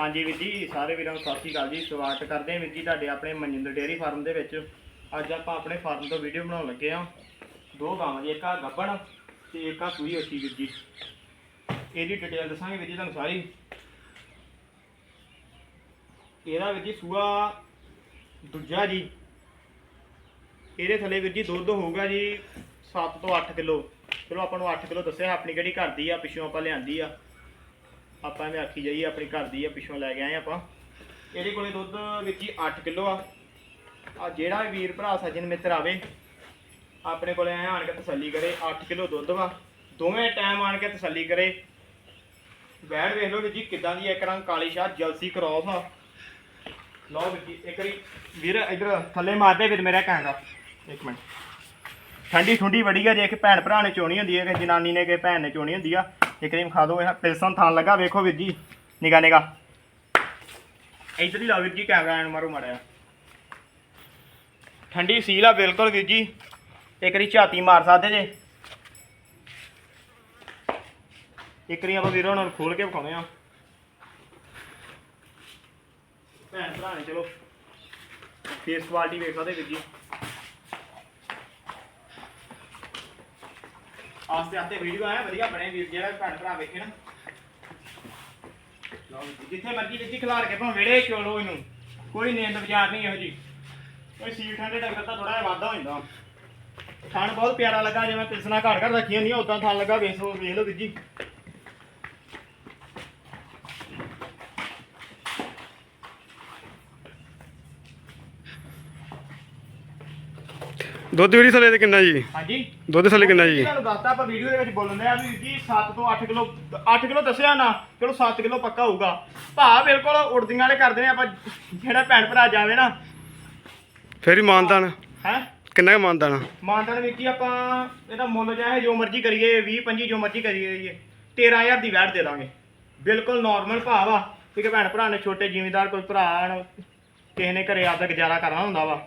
ਹਾਂਜੀ ਵੀਰ ਜੀ, ਸਾਰੇ ਵੀਰਾਂ ਨੂੰ ਸਤਿ ਸ਼੍ਰੀ ਅਕਾਲ ਜੀ। ਸਵਾਗਤ ਕਰਦੇ ਹਾਂ ਵੀਰ ਜੀ ਤੁਹਾਡੇ ਆਪਣੇ ਮਨਜਿੰਦਰ ਡੇਅਰੀ ਫਾਰਮ ਦੇ ਵਿੱਚ। ਅੱਜ ਆਪਾਂ ਆਪਣੇ ਫਾਰਮ ਤੋਂ ਵੀਡੀਓ ਬਣਾਉਣ ਲੱਗੇ ਆ ਦੋ ਗਾਵਾਂ ਜੀ, ਇੱਕ ਆ ਗੱਬਣ ਤੇ ਇੱਕ ਆ ਸੂਈ ਹੋਈ ਵੀਰ ਜੀ। ਇਹਦੀ ਡਿਟੇਲ ਦੱਸਾਂਗੇ ਵੀਰ ਜੀ ਤੁਹਾਨੂੰ ਸਾਰੀ। ਇਹਦਾ ਵੀਰ ਜੀ ਸੂਆ ਦੂਜਾ ਜੀ। ਇਹਦੇ ਥੱਲੇ ਵੀਰ ਜੀ ਦੁੱਧ ਹੋਊਗਾ ਜੀ 7 ਤੋਂ 8 ਕਿਲੋ। ਚਲੋ ਆਪਾਂ ਨੂੰ 8 ਕਿਲੋ ਦੱਸਿਆ, ਆਪਣੀ ਕਿਹੜੀ ਘਰ ਦੀ ਆ, ਪਿੱਛੋਂ ਆਪਾਂ ਲਿਆਂਦੀ ਆ। ਆਪਾਂ ਐਵੇਂ ਆਖੀ ਜਾਈਏ, ਆਪਣੀ ਘਰ ਦੀ ਆ, ਪਿੱਛੋਂ ਲੈ ਕੇ ਆਏ ਆਪਾਂ। ਇਹਦੇ ਕੋਲੇ ਦੁੱਧ ਵਿੱਚ ਹੀ 8 ਕਿਲੋ ਆ। ਆ ਜਿਹੜਾ ਵੀ ਵੀਰ ਭਰਾ ਸੱਜਣ ਮਿੱਤਰ ਆਵੇ, ਆਪਣੇ ਕੋਲੇ ਆਏ ਆਣ ਕੇ ਤਸੱਲੀ ਕਰੇ 8 ਕਿਲੋ ਦੁੱਧ ਵਾ। ਦੋਵੇਂ ਟਾਈਮ ਆਣ ਕੇ ਤਸੱਲੀ ਕਰੇ। ਬੈੜ ਵੇਖ ਲਓ ਵੀ ਜੀ, ਕਿੱਦਾਂ ਦੀ ਇੱਕ ਰੰਗ ਕਾਲੀ ਸ਼ਾਹ ਜਲਸੀ ਕ੍ਰੋਸ ਆ। ਲਓ ਵੀ ਇੱਕ ਵਾਰੀ ਵੀਰ ਇਧਰ ਥੱਲੇ ਮਾਰਦੇ ਫਿਰ ਮੇਰਾ ਕਹਿੰਦਾ ਇੱਕ ਮਿੰਟ। ਠੰਡੀ ਠੁੰਡੀ ਬੜੀ ਆ, ਜੇ ਕਿ ਭੈਣ ਭਰਾ ਨੇ ਚੋਣੀ ਹੁੰਦੀ ਹੈ ਕਿ ਜਨਾਨੀ ਨੇ, ਕਿ ਭੈਣ ਨੇ ਚੋਣੀ ਹੁੰਦੀ ਆ। ਇੱਕ ਵਾਰੀ ਖਾ ਦੋ ਇਹ ਪਿਲਸਨ ਥਾਨ ਲੱਗਾ, ਵੇਖੋ ਵੀਰ ਜੀ ਨਿਗਾ ਨਿਗਾ ਇੱਧਰ ਹੀ ਲਾ ਵੀਰ ਜੀ, ਕੈਮਰਾ ਐਨ ਮਾਰੋ ਮਾਰਿਆ ਠੰਡੀ ਸੀਲ ਆ, ਬਿਲਕੁਲ ਵੀਰ ਜੀ। ਇੱਕ ਵਾਰੀ ਝਾਤੀ ਮਾਰ ਸਕਦੇ ਜੇ। ਇੱਕ ਵਾਰੀ ਆਪਾਂ ਵੀਰੋ ਨਾਲ ਖੋਲ ਕੇ ਵਿਖਾਉਣੇ ਆ। ਭੈਣ ਭਰਾ ਨੇ, ਚਲੋ। ਫੇਸ ਕੁਆਲਿਟੀ ਵੇਖ ਸਕਦੇ ਵੀਰ ਜੀ। ਆਸਤੇ ਆਸਤੇ ਵੀਡੀਓ ਆਇਆ ਵਧੀਆ ਬਣੇ ਵੀਰ ਜਿਹੜਾ ਭੈਣ ਭਰਾ ਵੇਖੇ ਨਾ। ਲਓ ਜੀ, ਜਿੱਥੇ ਮਰਜ਼ੀ ਜਿੱਥੇ ਖਿਲਾਰ ਕੇ ਭਾਵੇਂ ਵਿੜੇ ਚੋਲੋ ਇਹਨੂੰ। ਕੋਈ ਨੀਂਦ ਵਿਚਾਰ ਨਹੀਂ ਇਹੋ ਜੀ। ਕੋਈ ਸੀਲ ਠੰਡੇ ਡੰਗਰ ਤਾਂ ਥੋੜਾ ਜਿਹਾ ਵਾਧਾ ਹੋ ਜਾਂਦਾ। ਥਣ ਬਹੁਤ ਪਿਆਰਾ ਲੱਗਾ ਜਿਵੇਂ ਪਿਲਸਣਾ ਘੜ ਘੜ ਰੱਖੀਆਂ ਹੁੰਦੀਆਂ ਉਦਾਂ ਥਣ ਲੱਗਾ ਵੇਖ ਲਓ ਵੇਖ ਲਓ ਵੀਰ ਜੀ। ਦੁੱਧ ਵੀਰੀ ਥੱਲੇ ਤੇ ਕਿੰਨਾ ਜੀ? ਹਾਂਜੀ। ਦੁੱਧ ਥੱਲੇ ਕਿੰਨਾ ਜੀ? ਤੁਹਾਨੂੰ ਦੱਸਤਾ ਆਪਾਂ ਵੀਡੀਓ ਦੇ ਵਿੱਚ ਬੋਲਣ ਆ ਵੀ ਜੀ 7 ਤੋਂ 8 ਕਿਲੋ 8 ਕਿਲੋ ਦੱਸਿਆ ਨਾ ਚਲੋ 7 ਕਿਲੋ ਪੱਕਾ ਹੋਊਗਾ। ਭਾ ਬਿਲਕੁਲ ਉੜਦੀਆਂ ਵਾਲੇ ਕਰਦੇ ਨੇ ਆਪਾਂ ਜਿਹੜਾ ਭੈਣ ਭਰਾ ਜਾਵੇ ਨਾ। ਫੇਰ ਹੀ ਮਾਨਦਾਨ ਹੈ? ਕਿੰਨਾ ਕੁ ਮਾਨਦਾਨ ਮਾਨਤਾਨ ਵਿੱਚ ਹੀ ਆਪਾਂ ਇਹਦਾ ਮੁੱਲ ਚਾਹੇ ਜੋ ਮਰਜ਼ੀ ਕਰੀਏ 20 25 ਜੋ ਮਰਜ਼ੀ ਕਰੀਏ ਜੀ 13000 ਦੀ ਵੈਟ ਦੇ ਦਾਂਗੇ। ਬਿਲਕੁਲ ਨਾਰਮਲ ਭਾਅ ਵਾ ਠੀਕ ਹੈ ਭੈਣ ਭਰਾ ਨੇ ਛੋਟੇ ਜ਼ਿਮੀਂਦਾਰ ਕੋਈ ਭਰਾ ਕਿਸੇ ਨੇ ਘਰੇ ਆਪਦਾ ਗੁਜ਼ਾਰਾ ਕਰਨਾ ਹੁੰਦਾ ਵਾ।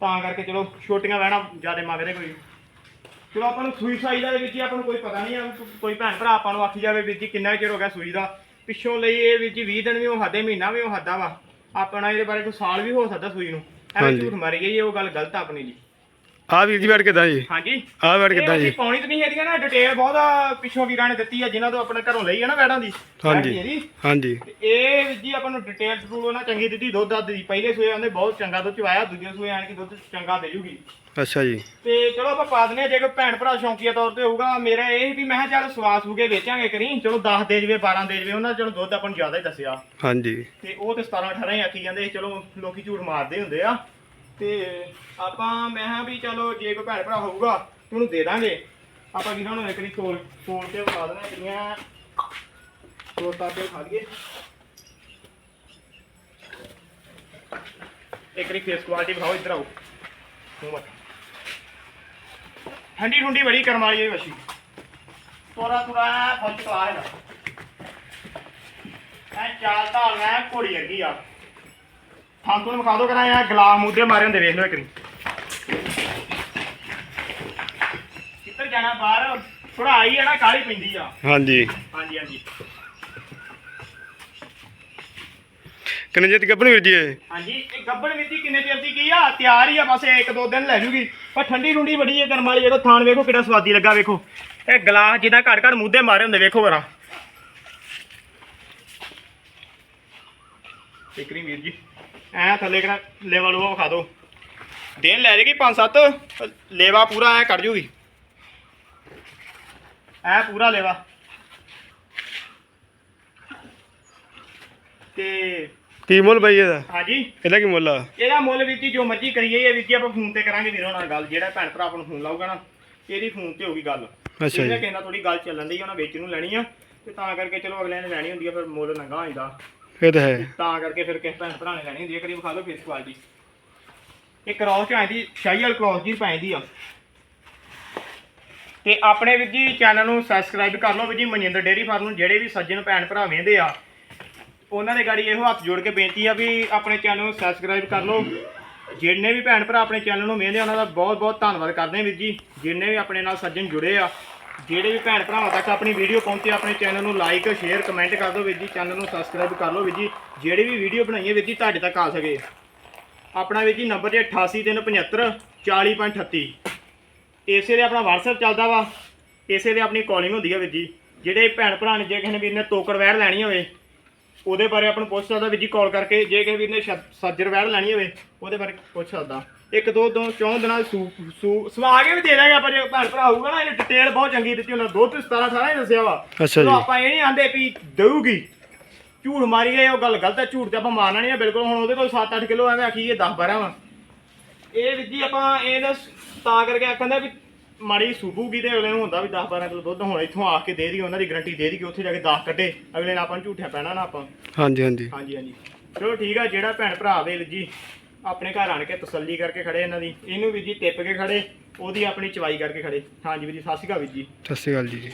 ਤਾਂ ਕਰਕੇ ਚਲੋ ਛੋਟੀਆਂ ਵਹਿਣਾ ਜ਼ਿਆਦਾ ਮੰਗਦੇ ਕੋਈ ਚਲੋ ਆਪਾਂ ਨੂੰ ਸੂਈ ਸਾਈ ਦਾ ਵਿੱਚ ਹੀ ਆਪਾਂ ਨੂੰ ਕੋਈ ਪਤਾ ਨਹੀਂ ਆ ਕੋਈ ਭੈਣ ਭਰਾ ਆਪਾਂ ਨੂੰ ਆਖੀ ਜਾਵੇ ਵੀਰ ਜੀ ਕਿੰਨਾ ਚਿਰ ਹੋ ਗਿਆ ਸੂਈ ਦਾ। ਪਿੱਛੋਂ ਲਈ ਇਹ ਵੀਰ ਜੀ 20 ਦਿਨ ਵੀ ਉਹ ਹੱਦੇ ਮਹੀਨਾ ਵੀ ਉਹ ਹੱਦਾ ਵਾ। ਆਪਣਾ ਇਹਦੇ ਬਾਰੇ ਕੋਈ ਸਾਲ ਵੀ ਹੋ ਸਕਦਾ ਸੂਈ ਨੂੰ। ਐਵੇਂ। ਝੂਠ ਮਾਰੀ ਗਈ ਉਹ ਗੱਲ ਗਲਤ ਆਪਣੀ ਜੀ। ਆ ਵੀਰ ਜੀ ਬੈਠ ਕਿੱਦਾਂ ਜੀ ਹਾਂਜੀ। ਆ ਬੈਠ ਕਿੱਦਾਂ ਜੀ ਪਾਉਣੀ ਤਾਂ ਨਹੀਂ ਹੈਗੀ ਨਾ ਡਿਟੇਲ ਬਹੁਤ ਪਿੱਛੋਂ ਵੀਰਾਂ ਨੇ ਦਿੱਤੀ ਆ ਜਿਨ੍ਹਾਂ ਤੋਂ ਆਪਣੇ ਘਰੋਂ ਲਈ ਆ ਨਾ ਵੈੜਾਂ ਦੀ। ਹਾਂਜੀ। ਹਾਂਜੀ। ਇਹ ਜੀ ਆਪਾਂ ਨੂੰ ਡਿਟੇਲ ਟੂਲ ਉਹਨਾਂ ਚੰਗੀ ਦਿੱਤੀ ਦੁੱਧ ਦੱਧ ਦੀ। ਪਹਿਲੇ ਸੂਏ ਆਂਦੇ ਬਹੁਤ ਚੰਗਾ ਦੁੱਧ ਚਵਾਇਆ ਦੂਜੇ ਸੂਏ ਆਣ ਕੇ ਦੁੱਧ ਚੰਗਾ ਦੇ ਜੂਗੀ। ਅੱਛਾ ਜੀ। ਤੇ ਚਲੋ ਆਪਾਂ ਪਾ ਆ ਜੇ ਕੋਈ ਭੈਣ ਭਰਾ ਸ਼ੌਂਕੀਆ ਤੌਰ ਤੇ ਹੋਊਗਾ ਮੇਰਾ ਇਹ ਵੀ ਮੈਂ ਚੱਲ ਸਵਾਸ ਹੋਗੇ ਵੇਚਾਂਗੇ ਕਰੀ। ਚਲੋ 10 ਦੇ ਜਵੇ 12 ਦੇ ਜਵੇ ਉਹਨਾਂ ਚਲੋ ਦੁੱਧ ਆਪਾਂ ਨੂੰ ਜ਼ਿਆਦਾ ਹੀ ਦੱਸਿਆ। ਹਾਂਜੀ। ਤੇ ਉਹ ਤੇ 17 18 ਹੀ ਆਖੀ ਜਾਂਦੇ ਚਲੋ ਲੋਕੀ ਝੂਠ ਮਾਰਦੇ ਹੁੰਦੇ ਆ। ਤੇ ਆਪਾਂ, ਮੈਂ ਕਿਹਾ ਵੀ ਚਲੋ ਜੇ ਕੋਈ ਭੈਣ ਭਰਾ ਹੋਊਗਾ ਤੇ ਉਹਨੂੰ ਦੇ ਦਾਂਗੇ। ਆਪਾਂ ਵੀਰਾਂ ਨੂੰ ਇੱਕ ਵਾਰੀ ਤੋਲ ਤੋਲ ਕੇ ਵਿਖਾ ਦੇਣਾ ਕਿੰਨੀਆਂ ਤੋਲ ਤਾਂ ਕੇ ਖਾ ਲਈਏ। ਇੱਕ ਵਾਰੀ ਫੇਸ ਕੁਆਲਿਟੀ ਵਿਖਾਓ ਇੱਧਰ ਆਓ। ਮੂੰਹ ਠੰਡੀ ਠੁੰਡੀ ਬੜੀ ਕਰਮ ਵਾਲੀ ਹੈ ਵਸ਼ੀ। ਤੋਰਾ ਤੁਰਾ ਫੁੱਲ ਚਲਾ ਹੈ ਐ ਚਾਲ ਢਾਲ ਐ ਘੋੜੀ ਵਰਗੀ ਆ। ਥਾਂ ਤੋਂ ਵਿਖਾ ਦੋ ਕਰਾਂ ਇਹ ਗਲਾਮ ਮੂਦੇ ਮਾਰੇ ਹੁੰਦੇ ਵੇਖ ਲਓ ਇੱਕ ਵਾਰੀ। ਕਿੱਧਰ ਜਾਣਾ ਬਾਹਰ? ਥੋੜਾ ਆਈ ਹੈ ਨਾ ਕਾਲੀ ਪੈਂਦੀ ਆ। ਹਾਂਜੀ। ਹਾਂਜੀ ਹਾਂਜੀ। ਕਿੰਨੇ ਜਿੱਤ ਗੱਭਣ ਵੀਰ ਜੀ ਇਹ? ਹਾਂਜੀ ਇਹ ਗੱਬੜ ਮਿੱਤੀ ਕਿੰਨੇ ਚਿਰ ਦੀ ਕੀ ਆ? ਤਿਆਰ ਹੀ ਆ ਬਸ ਇੱਕ ਦੋ ਦਿਨ ਲੈ ਜੂਗੀ। ਪਰ ਠੰਡੀ ਠੁੰਡੀ ਬੜੀ ਹੈ ਕਰਮ ਵਾਲੀ। ਜਿਹੜਾ ਥਾਣ ਵੇਖੋ ਕਿੰਨਾ ਸਵਾਦੀ ਲੱਗਾ ਵੇਖੋ। ਇਹ ਗਲਾਸ ਜਿਹਦਾ ਘੜ ਘੜ ਮੂਦੇ ਮਾਰੇ ਹੁੰਦੇ ਵੇਖੋ ਇਕਰੀ ਵੀਰ ਜੀ। ਐ ਥੱਲੇ ਕਰਾ ਲੈਵਲ ਉਹ ਵਿਖਾ ਦਿਓ। ਦਿਨ ਲੈ ਜੇਗੀ 5-7 ਲੇਵਾ ਪੂਰਾ ਐ ਕੱਢ ਜੂਗੀ। ਐ ਪੂਰਾ ਲੇਵਾ। ਤੇ ਕੀ ਮੁੱਲ ਬਈ ਇਹਦਾ? ਹਾਂਜੀ। ਇਹਦਾ ਕੀ ਮੁੱਲ ਆ? ਇਹਦਾ ਮੁੱਲ ਵੀਰ ਜੀ ਜੋ ਮਰਜ਼ੀ ਕਰੀਏ ਇਹ ਵੀਰ ਜੀ ਆਪਾਂ ਫੋਨ ਤੇ ਕਰਾਂਗੇ ਵੀਰੋ ਨਾਲ ਗੱਲ ਜਿਹੜਾ ਭੈਣ ਭਰਾ ਆਪਾਂ ਨੂੰ ਫੋਨ ਲਾਊਗਾ ਨਾ ਇਹਦੀ ਫੋਨ ਤੇ ਹੋਊਗੀ ਗੱਲ। ਅੱਛਾ ਇਹਨੇ ਜੀ ਕਹਿੰਦਾ ਥੋੜੀ ਗੱਲ ਚੱਲਣ ਦੀ ਉਹਨਾਂ ਵੇਚ ਨੂੰ ਲੈਣੀ ਆ ਤੇ ਤਾਂ ਕਰਕੇ ਚਲੋ ਅਗਲੇ ਨੇ ਲੈਣੀ ਹੁੰਦੀ ਆ ਫਿਰ ਮੁੱਲ ਨੰਗਾ ਹੋ ਜਾਂਦਾ ਇਹ ਤਾਂ ਹੈ। ਤਾਂ ਕਰਕੇ ਫਿਰ ਕਿਸੇ ਭੈਣ ਭਰਾ ਨੇ ਲੈਣੀ ਹੁੰਦੀ ਆ ਕਰੀ ਵਿਖਾ ਲਓ ਫੇਸ ਕੁਆਲਿਟੀ ਇਹ ਕ੍ਰੋਸ ਚ ਆਂਦੀ, ਸ਼ਾਹੀ ਵਾਲ ਕ੍ਰੋਸ ਜੀ ਪੈਂਦੀ ਆ। ਤੇ ਆਪਣੇ ਵੀਰ ਜੀ ਚੈਨਲ ਨੂੰ ਸਬਸਕ੍ਰਾਈਬ ਕਰ ਲਓ ਵੀਰ ਜੀ ਮਨਿੰਦਰ ਡੇਅਰੀ ਫਾਰਮ ਨੂੰ, ਜਿਹੜੇ ਵੀ ਸੱਜਣ ਭੈਣ ਭਰਾ ਵੇਂਦੇ ਆ। ਉਹਨਾਂ ਦੇ ਗਾੜੀ ਇਹੋ ਹੱਥ ਜੋੜ ਕੇ ਬੇਨਤੀ ਆ ਵੀ ਆਪਣੇ ਚੈਨਲ ਨੂੰ ਸਬਸਕ੍ਰਾਈਬ ਕਰ ਲਓ। ਜਿੰਨੇ ਵੀ ਭੈਣ ਭਰਾ ਆਪਣੇ ਚੈਨਲ ਨੂੰ ਵੇਖਦੇ ਆ, ਉਹਨਾਂ ਦਾ ਬਹੁਤ ਬਹੁਤ ਧੰਨਵਾਦ ਕਰਦੇ ਹਾਂ ਵੀਰ ਜੀ, ਜਿੰਨੇ ਵੀ ਆਪਣੇ ਨਾਲ ਸੱਜਣ ਜੁੜੇ ਆ। ਜਿਹੜੇ ਵੀ ਭੈਣ ਭਰਾਵਾਂ ਤੱਕ ਆਪਣੀ ਵੀਡੀਓ ਪਹੁੰਚੇ, ਆਪਣੇ ਚੈਨਲ ਨੂੰ ਲਾਈਕ ਸ਼ੇਅਰ ਕਮੈਂਟ ਕਰ ਦਿਓ ਵੀਰ ਜੀ ਚੈਨਲ ਨੂੰ ਸਬਸਕ੍ਰਾਈਬ ਕਰ ਲਓ ਵੀਰ ਜੀ। ਜਿਹੜੀ ਵੀ ਵੀਡੀਓ ਬਣਾਈਏ ਵੀਰ ਜੀ, ਤੁਹਾਡੇ ਤੱਕ ਆ ਸਕੇ। ਆਪਣਾ ਵੀਰ ਜੀ ਨੰਬਰ ਜੇ 88375 40.38 ਇਸੇ ਦੇ ਆਪਣਾ WhatsApp ਚੱਲਦਾ ਵਾ। ਇਸੇ ਦੇ ਆਪਣੀ ਕਾਲਿੰਗ ਹੁੰਦੀ ਹੈ ਵੀਰ ਜੀ। ਜਿਹੜੇ ਭੈਣ ਭਰਾ ਨੇ, ਜੇ ਕਿਸੇ ਨੇ ਵੀਰ ਨੇ ਤੋਕੜ ਵੈੜ ਲੈਣੀ ਹੋਵੇ, ਉਹਦੇ ਬਾਰੇ ਆਪਾਂ ਨੂੰ ਪੁੱਛ ਸਕਦਾ ਵੀਰ ਜੀ ਕਾਲ ਕਰਕੇ। ਜੇ ਕਿਸੇ ਵੀਰ ਨੇ ਸ਼- ਸੱਜਰ ਵੈੜ ਲੈਣੀ ਹੋਵੇ, ਉਹਦੇ ਬਾਰੇ ਪੁੱਛ ਸਕਦਾ। ਇੱਕ ਦੋ ਦੋ ਚੌਂ ਦਿਨਾਂ ਦੀ ਸੂ ਸੂ ਸਵਾ ਕੇ ਵੀ ਦੇ ਦਾਂਗੇ ਆਪਾਂ ਜੇ ਭੈਣ ਭਰਾ ਹੋਊਗਾ ਨਾ ਇਹ ਡਿਟੇਲ ਬਹੁਤ ਚੰਗੀ ਦਿੱਤੀ ਉਹਨਾਂ ਦੁੱਧ 17 18 ਹੀ ਦੱਸਿਆ ਵਾ। ਅੱਛਾ ਚਲੋ ਜੀ। ਆਪਾਂ ਇਹ ਨਹੀਂ ਆਂਦੇ ਵੀ ਦੇਊਗੀ। ਝੂਠ ਮਾਰੀ ਗਏ ਉਹ ਗੱਲ ਗਲਤ ਹੈ ਝੂਠ ਤੇ ਆਪਾਂ ਮਾਰਨਾ ਨਹੀਂ ਹੈ ਬਿਲਕੁਲ। ਹੁਣ ਉਹਦੇ ਕੋਲ 7-8 ਕਿਲੋ ਐਵੇਂ ਆਖੀ ਇਹ 10 12 ਵਾ। ਇਹ ਵੀਰ ਜੀ ਆਪਾਂ ਇਹ ਨਾ ਤਾਂ ਕਰਕੇ ਆਖੰਦਾ ਵੀ ਮਾੜੀ ਸੂਬੂਗੀ ਤੇ ਅਗਲੇ ਨੂੰ ਹੁੰਦਾ ਵੀ 10 12 ਕਿਲੋ ਦੁੱਧ ਹੁਣ ਇੱਥੋਂ ਆ ਕੇ ਦੇ ਦੀ ਉਹਨਾਂ ਦੀ ਗਰੰਟੀ ਦੇ ਦੀ ਕਿ ਉੱਥੇ ਜਾ ਕੇ 10 ਕੱਢੇ। ਅਗਲੇ ਨੇ ਆਪਾਂ ਨੂੰ ਝੂਠਿਆ ਪੈਣਾ ਨਾ ਆਪਾਂ। ਹਾਂਜੀ ਹਾਂਜੀ। ਹਾਂਜੀ ਹਾਂਜੀ। ਚਲੋ ਠੀਕ ਆ ਜਿਹੜਾ ਭੈਣ ਭਰਾ ਵੀਰ ਜੀ। ਆਪਣੇ ਘਰ ਆਣ ਕੇ ਤਸੱਲੀ ਕਰਕੇ ਖੜੇ ਇਹਨਾਂ ਦੀ। ਇਹਨੂੰ ਵੀਰ ਜੀ ਟਿੱਪ ਕੇ ਖੜੇ, ਉਹਦੀ ਆਪਣੀ ਚਵਾਈ ਕਰਕੇ ਖੜੇ। ਹਾਂਜੀ ਵੀਰ ਜੀ, ਸਤਿ ਸ਼੍ਰੀ ਅਕਾਲ ਵੀਰ ਜੀ। ਸਤਿ ਸ਼੍ਰੀ ਅਕਾਲ ਜੀ ਜੀ।